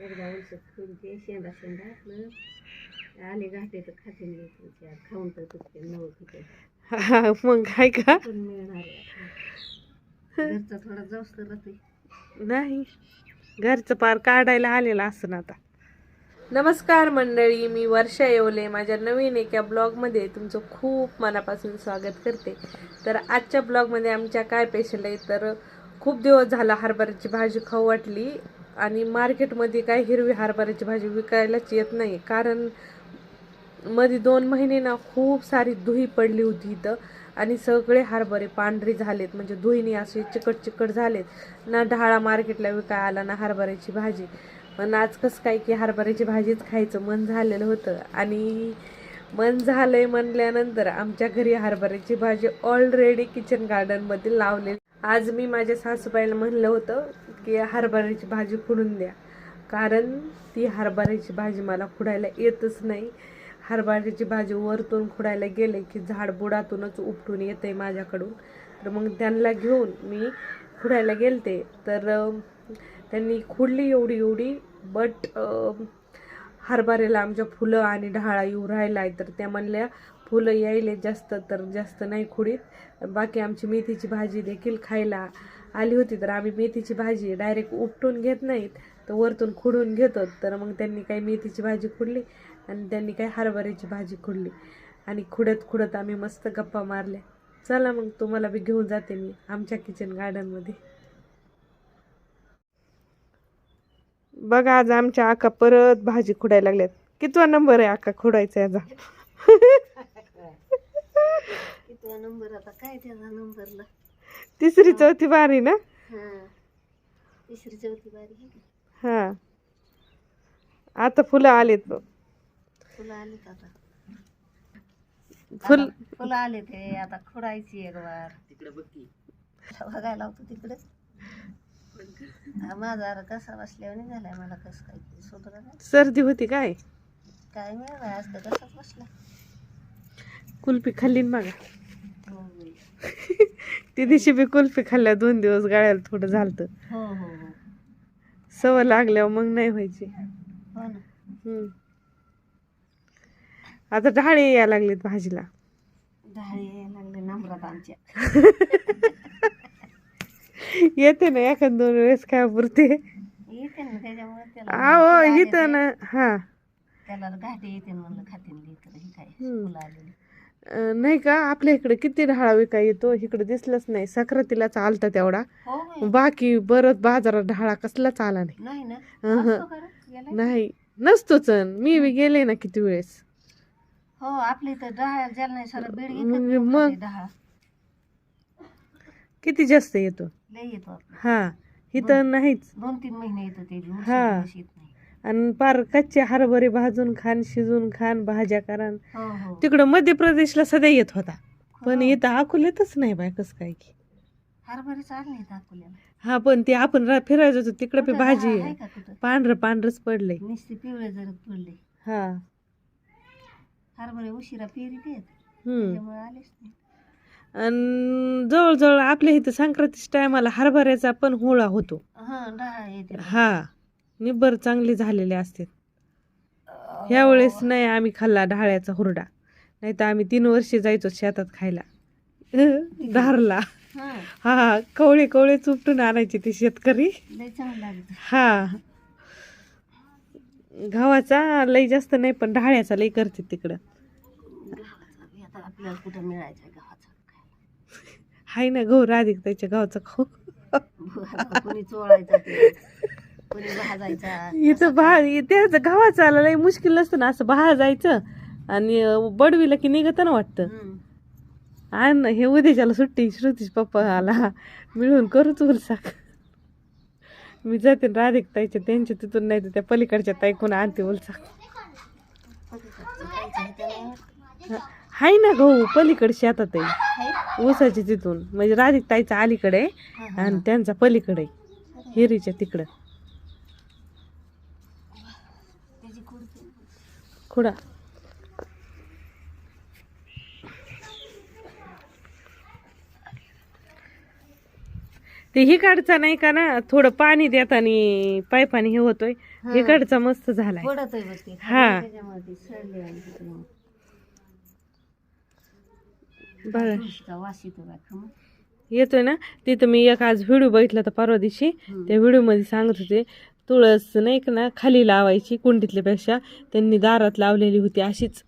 एकदा उलसत खुलते शेंडा शेंडा आपलं आले घाटे तर खाते नाही तुमच्या खाऊन तर तुझे नवं तिथे हा, मग काय का? पण मिळणार आहे घरचा थोडा जास्त राहते नाही. घरचं पार काढायला आलेलं असं आता. नमस्कार मंडळी मी वर्षा येवले. माझ्या नवीन एका ब्लॉगमध्ये तुमचं खूप मनापासून स्वागत करते. तर आजच्या ब्लॉगमध्ये आमच्या काय पेशंट आहे? तर खूप दिवस झाला हरभऱ्याची भाजी खाऊ वाटली. आणि मार्केटमध्ये काय हिरवी हरभऱ्याची भाजी विकायलाच येत नाही. कारण मध्ये दोन महिने ना खूप सारी धुई पडली होती इथं. आणि सगळे हरभरे पांढरे झालेत. म्हणजे धुईने असे चिकट चिकट झालेत. ना ढाळा मार्केटला विकाय आला ना हरभऱ्याची भाजी. पण आज कसं काय की हरभऱ्याची भाजीच खायचं मन झालेलं होतं. आणि मन झालंय म्हणल्यानंतर आमच्या घरी हरभऱ्याची भाजी ऑलरेडी किचन गार्डनमध्ये लावलेली. आज मी माझ्या सासूबाईला म्हणलं होतं की हरभऱ्याची भाजी खुडून द्या. कारण ती हरभऱ्याची भाजी मला खुडायला येतच नाही. हरभऱ्याची भाजी वरतून खुडायला गेले की झाड बुडातूनच उपटून येते माझ्याकडून. तर मग त्यांना घेऊन मी खुडायला गेलते. तर त्यांनी खुडली एवढी एवढी बट हरभऱ्याला आमच्या फुलं आणि ढाळा येऊ राहिला आहे तर त्या म्हणल्या फुलं यायले जास्त तर जास्त नाही खुडीत. बाकी आमची मेथीची भाजी देखील खायला आली होती तर आम्ही मेथीची भाजी डायरेक्ट उपटून घेत नाहीत. तर वरतून खुडून घेतो. तर मग त्यांनी काही मेथीची भाजी खुडली आणि त्यांनी काही हरभऱ्याची भाजी खुडली. आणि खुडत खुडत आम्ही मस्त गप्पा मारल्या. चला मग तुम्हाला बी घेऊन जाते मी आमच्या किचन गार्डनमध्ये बघा आज आमच्या आका परत भाजी खुडायला लागल्यात. कितवा नंबर आहे आका खुडायचा याचा? कितवा नंबर आता? काय त्याचा नंबरला तिसरी चौथी बारी ना? हा. तिसरी चौथी बारी? हा. आता फुलं आलेत बघ. फुलं आलीत आता. फुल फुलं आले ते आता खोडायची एक बार तिकडे बघी बघायला लावतो तिकडे? माझा कसा बसल्यावर नाही झालाय मला कसं काय ते सुधरा नाही. सर्दी होती काय? काय मिळालं आज तर कसाच बसला. कुल्फी खाल्ली होय. ती दिवशी बी कुल्फी खाल्ल्या दोन दिवस गाळ्याला थोडं झालतं. हो हो हो. सवय लागल्यावर मग नाही व्हायची. हो ना. हम्म. आता ढाळे यायला लागलेत भाजीला. डाळी यायला लागले नंबरात आमच्या. येते ना एखाद दोन वेळेस काय पुरते. येते ना त्याच्यामुळे त्याला आहो इथं. ना. हा. त्याला घाटे येते म्हणलं खाते लेकर हे काय हम्म. फुलं आलेली. अं, नाही का? आपल्या इकडे किती ढाळा विकाय येतो? इकडे दिसलंच नाही. सक्रातीला चालतं तेवढा. हो. बाकी बरं बाजारात ढाळा कसलाच आला नाही. नाही नसतोच. मी गेले ना किती वेळेस. हो सारं बीड मग- किती जास्त येतो? आपलं. हा. इथं नाहीच. दोन तीन महिने येतं ते हा. आणि पार कच्चे हरभरे भाजून खान शिजून खान भाज्या करान. हो हो. तिकडं मध्य प्रदेशला सध्या येत होता. पण हो. इथं अकोल्यातच नाही बाय कसं काय की. हा पण ते आपण रा- फिरायचं होतं तिकडं बी भाजी आहे पांढरं पांढरच पडलंय. नुसते पिवळे जर पडले. हा. हरभरे उशिरा पेरीत येत. हम्म. त्याच्यामुळे आलेच नाही. आणि जवळजवळ आपल्या इथं संक्रांतीच्या टायमाला हरभऱ्याचा पण होळा होतो. हा येते. हा. निब्बर चांगली झालेले असते ह्या वेळेस नाही आम्ही खाल्ला ढाळ्याचा हुरडा. नाही तर आम्ही तीन वर्षे जायचो शेतात खायला. धारला. हा. हा कवळे कवळे चुपटून आणायचे ते शेतकरी. हा. गव्हाचा लई जास्त नाही पण ढाळ्याचा लई करते तिकडं. कुठं मिळायचं हाय ना गहू राधिक त्याच्या गावचा खाऊ. चोळायचा इथं भा त्याचं गव्हाचा आला लई मुश्किल नसतं ना असं बहा जायचं आणि बडवीला की निघत ना वाटतं. आण हे उद्याच्याला सुट्टी श्रुतीश पप्पा आला मिळून करू तू उलसाक मी जाते राधिक ताईच्या त्यांच्या तिथून नाही तर त्या पलीकडच्या ताईकून आणते उलसाक. हाय ना गहू पलीकडे शेतात आहे हाय? ऊसाची तिथून म्हणजे राधिक ताईचा अलीकडे. आणि त्यांचा पलीकडे हिरीच्या तिकडं त्याची खुर्ची खुडा ते हिकडचा नाही का ना थोडं पाणी देत आणि पाईपाने हे होतोय हा. हिकडचा मस्त झालाय पडत आहे बघ ते हा. त्याच्यामध्ये सडले आणि तिकडे बघा तुळशीचा वास येतो का खमं? येतोय ना तिथं मी एक आज व्हिडिओ बघितला होता परवा दिवशी. त्या व्हिडिओमध्ये सांगत होते तुळस नाही का ना खाली लावायची कुंडीतल्यापेक्षा त्यांनी दारात लावलेली होती अशीच.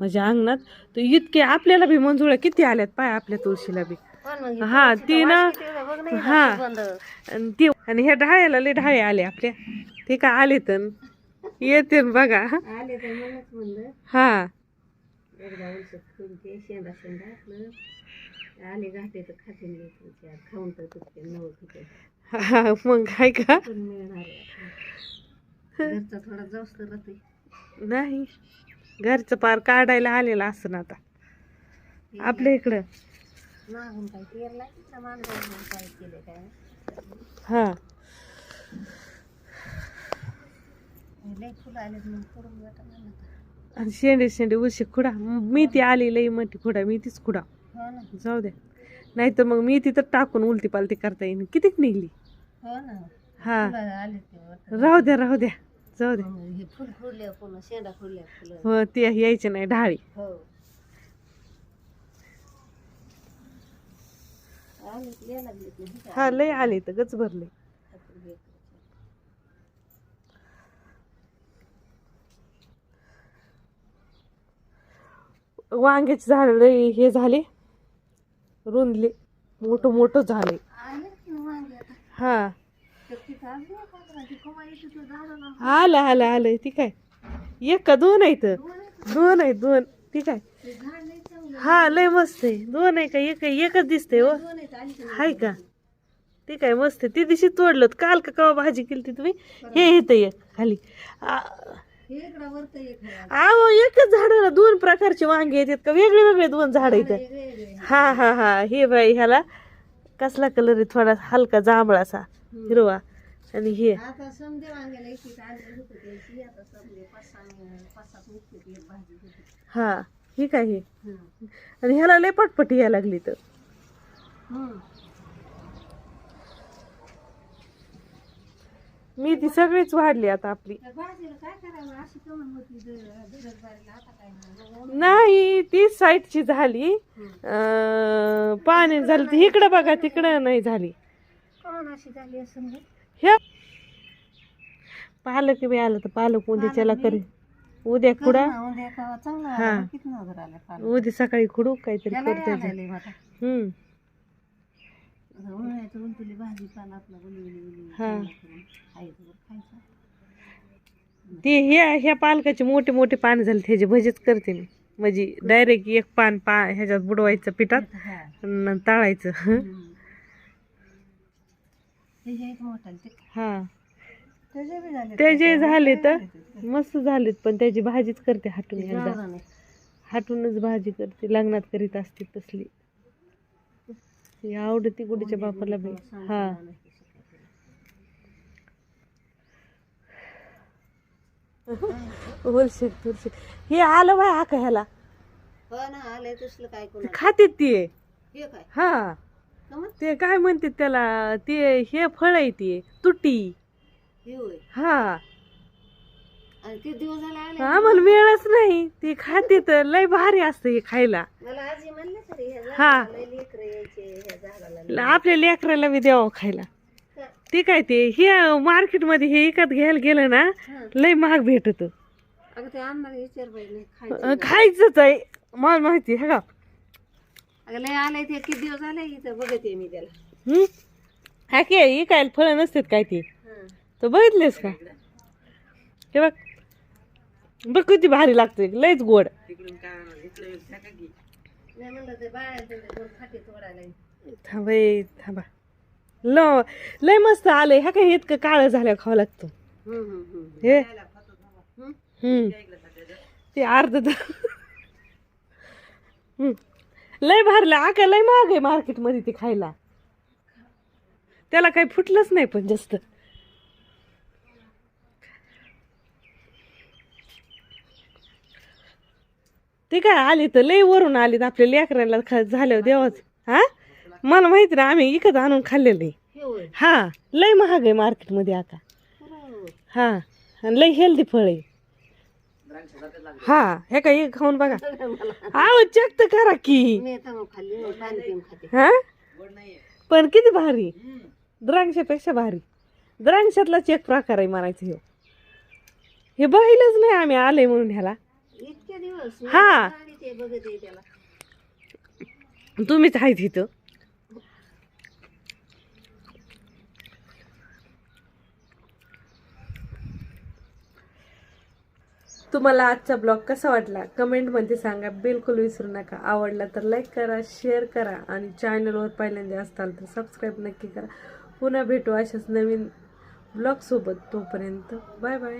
माझ्या अंगणात. तर इतके आपल्याला बी मंजुळा किती आल्यात पाय आपल्या तुळशीला बी. हे ती ना- हा. ते आणि ह्या ढाळ्याला लय ढाळे आले आपल्या. ते का आले तर येते बघा हा. हा, मग काय का पण मिळणार आहे आपल्याला. घरचा थोडा जाऊस तर राहते नाही घरचं पार काढायला आलेलं असं ना आता. आपल्या इकडं. मागून काय पेरला तिथं माणसाने काय केलं काय? हा. लय फुलं आले मग करून जाता म्हणत आणि शेंडे शेंडे उशी खुडा. मी ती आली लई मोठी खुडा मी तीच खुडा. हो ना. जाऊ द्या नाहीतर मग मी तिथं टाकून उलटी पालती करता येईन. कितीक निघली? हो ना. हा. फुलं आले ते वाटतं. राहू द्या राहू द्या. जाऊ मग हे फुल फुडल्या पुन्हा शेंडा फुडल्या फुलं. हो ते यायचे नाही ढाळी. हो. आले लय लागलेत ना हे. हा लय आले तर गच भरले. काय वांग्याचे झाड लय हे झाले रुंदले मोठं मोठं झाले. आले की ना वांगे आता? हा. तर तिथं आज नाही का ती येते तो आलं आलं आलं. ती काय? एक का दोन आहेत? दोन आहेत दोन ती ते लय चांगलं हा लय मस्त आहे. दोन आहे का? एक आहे? एकच दिसते हो. आली की? नाही? हाय का? ती काय मस्त आहे. ती दिवशी तोडलं. काल का कवा भाजी केली तुम्ही? हे येतं एक खाली. आहे. आहो एकच झाडाला दोन प्रकारचे वांगे येतात का वेगळे वेगळे दोन झाड आहेत. वेगळे. हा हा हा. हे बाई ह्याला कसला कलर आहे? थोडा हलका जांभळासा. हिरवा. आणि हे. आता समजे वांग्याला एक आणलं होतं त्याची आता समजे पाच सहा पाच सात निघते एक भाजी होती. हा ही काय हे? हम्म. आणि ह्याला लय पटपट यायला लागली तर. हम्म. मी ती सगळीच वाढली आता आपली. त्या भाजीला काय करावं? अशी कमन होती दरड बारीला आता काय नाही. नाही ती साईडची झाली. अं, पाणी झालं. ती इकडं बघा तिकडं नाही झाली. कमन अशी झाली असं हे. पालक बी आलं तर पालक उद्याच्याला करी उद्या खुडा उद्या हा. उद्या सकाळी खुडू काहीतरी त्याला करते. हम्म. हा. ते ह्या ह्या पालकाचे मोठे मोठे पान झाले त्याचे भजीच करते मी. म्हणजे डायरेक्ट एक पान पा ह्याच्यात बुडवायचं पिठात तळायचं. ते. जे हा त्याचे झाले तर मस्त झालेत पण त्याची भाजीच करते हाटून एकदा. हाटूनच भाजी करते लग्नात करीत असते तसली. आवडती गुडीच्या बापाला बी हा. बोलशे तुळशी हे आलं बाय हा ह्याला. हो कोणा खाते ते हे. ते काय म्हणते त्याला ते हे फळ आहे ते तुटी. हे होय. हा. आणि किती दिवस झाले आले. आम्हाला वेळच नाही. ते खाते तर लय भारी असतं हे खायला. मला आजी म्हणले तरी ह्या हा. झाडाला लय लेकरं यायचे ह्या झाडाला लय. आपल्या लेकराला बी द्यावं खायला. का? ते काय ते हे मार्केटमध्ये हे विकत घ्यायला गेलं ना हा. लय महाग भेटत. अगं ते आणणार विचार पाहिजे खायचं खायचंच आहे. मला माहिती आहे का? अगं लय आलंय ते किती दिवस आले इथं बघते मी त्याला. हम्म? हा की हे काय फळं नसतात काय ते? हा. तर बघितलेस का? हे बघ. बघ किती भारी लागते लयच गोड. नाही म्हणलं ते बाळाला त्यांच्या दोन फाटे तोडायला थांबा ल लय मस्त आलंय हा काय इतकं काळं झालं खावं लागतं. हम्म, हम्म, हम्म. हे. हम्म? हम्म ते अर्ध तर- हम्म. लय भरलं आका लय महाग आहे मार्केटमध्ये ते खायला. त्याला काही फुटलंच नाही पण जास्त. ते काय आले तर लय वरून आलीत आपल्या लेकरांना खा झाल्यावर देवाच. हा? मला माहिती ना आम्ही इकत आणून खाल्लेलं हे हा लय महाग आहे मार्केटमध्ये आता. हा आणि लय हेल्दी फळ आहे. हा हे काय हे खाऊन बघा. आव चेक तर करा की. हा? पण किती भारी. द्राक्षापेक्षा भारी. द्राक्षातला चेक प्रकार आहे म्हणायचं हे. हे बघितलंच नाही आम्ही आले म्हणून ह्याला. इतके दिवस मी हा. आणि ते बघत आहे त्याला तुम्हीच आहेत इथं तुम्हाला आजचा ब्लॉग कसा वाटला? कमेंटमध्ये सांगा. बिलकुल विसरू नका. आवडला तर लाईक करा शेअर करा आणि चॅनलवर पहिल्यांदा असताल तर सबस्क्राईब नक्की करा. पुन्हा भेटू अशाच नवीन ब्लॉगसोबत तोपर्यंत बाय बाय